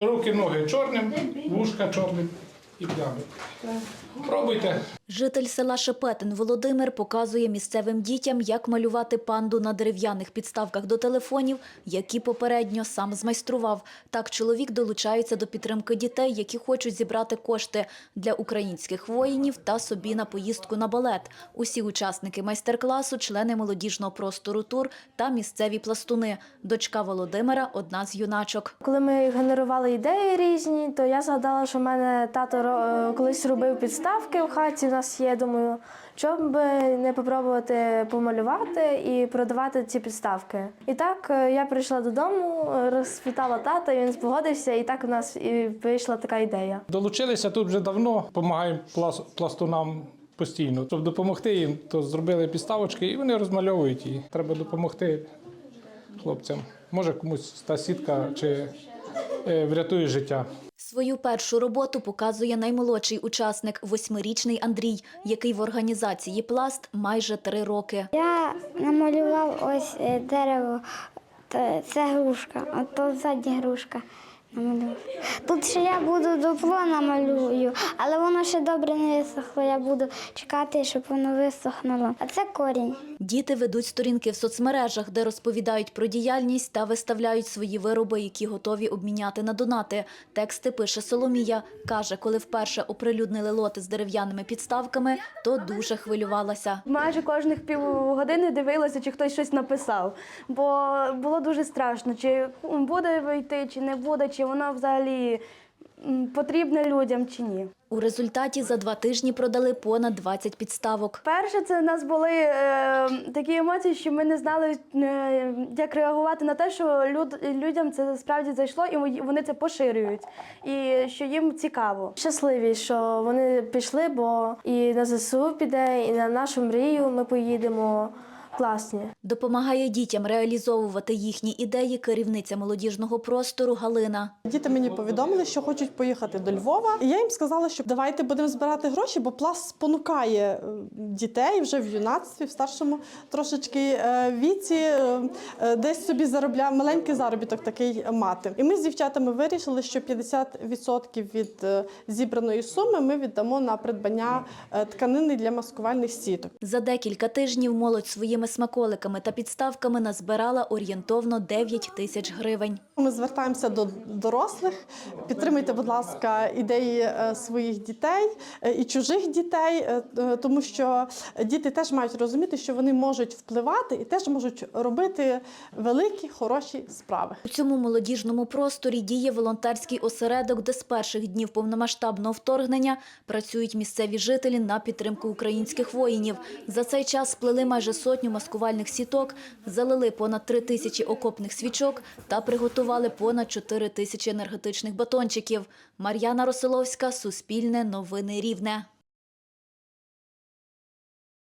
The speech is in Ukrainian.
Руки, ноги чорним, вушка чорним і плями. Пробуйте. Житель села Шепетин Володимир показує місцевим дітям, як малювати панду на дерев'яних підставках до телефонів, які попередньо сам змайстрував. Так чоловік долучається до підтримки дітей, які хочуть зібрати кошти для українських воїнів та собі на поїздку на балет. Усі учасники майстер-класу – члени молодіжного простору тур та місцеві пластуни. Дочка Володимира – одна з юначок. Коли ми генерували ідеї різні, то я згадала, що в мене тато е, колись робив підставки в хаті. Нас є. Думаю, чому б не попробувати помалювати і продавати ці підставки. І так е, я прийшла додому, розпитала тата, він спогодився, і так у нас і вийшла така ідея. Долучилися тут вже давно, допомагаємо плас- пластунам постійно. Щоб допомогти їм, то зробили підставочки і вони розмальовують її. Треба допомогти хлопцям. Може комусь та сітка чи е, врятує життя. Свою першу роботу показує наймолодший учасник – восьмирічний Андрій, який в організації «Пласт» майже три роки. Я намалював ось е, дерево, це грушка, а то ззаді грушка. Намалював. Тут ще я буду дупло намалюю, але воно ще добре не висохло. Я буду чекати, щоб воно висохнуло. А це корінь. Діти ведуть сторінки в соцмережах, де розповідають про діяльність та виставляють свої вироби, які готові обміняти на донати. Тексти пише Соломія. Каже, коли вперше оприлюднили лоти з дерев'яними підставками, то дуже хвилювалася. Майже кожних півгодини дивилася, чи хтось щось написав. Бо було дуже страшно, чи буде вийти, чи не буде, чи воно взагалі потрібне людям, чи ні. У результаті за два тижні продали понад 20 підставок. Перше, це в нас були е, такі емоції, що ми не знали, е, як реагувати на те, що люд, людям це справді зайшло, і вони це поширюють, і що їм цікаво. Щасливі, що вони пішли, бо і на ЗСУ піде, і на нашу мрію ми поїдемо. Класні. Допомагає дітям реалізовувати їхні ідеї керівниця молодіжного простору Галина. Діти мені повідомили, що хочуть поїхати до Львова. І я їм сказала, що давайте будемо збирати гроші, бо пласт спонукає е, дітей вже в юнацтві, в старшому трошечки е, віці, е, десь собі заробляв маленький заробіток такий мати. І ми з дівчатами вирішили, що 50% від зібраної суми ми віддамо на придбання тканини для маскувальних сіток. За декілька тижнів молодь своїми смаколиками та підставками назбирала орієнтовно 9 тисяч гривень. Ми звертаємося до дорослих. Підтримуйте, будь ласка, ідеї е, своїх дітей е, і чужих дітей, е, тому що діти теж мають розуміти, що вони можуть впливати і теж можуть робити великі хороші справи. У цьому молодіжному просторі діє волонтерський осередок, де з перших днів повномасштабного вторгнення працюють місцеві жителі на підтримку українських воїнів. За цей час сплели майже сотню маскувальних сіток, залили понад три тисячі окопних свічок та приготували понад чотири тисячі енергетичних батончиків. Мар'яна Росиловська, Суспільне, Новини Рівне.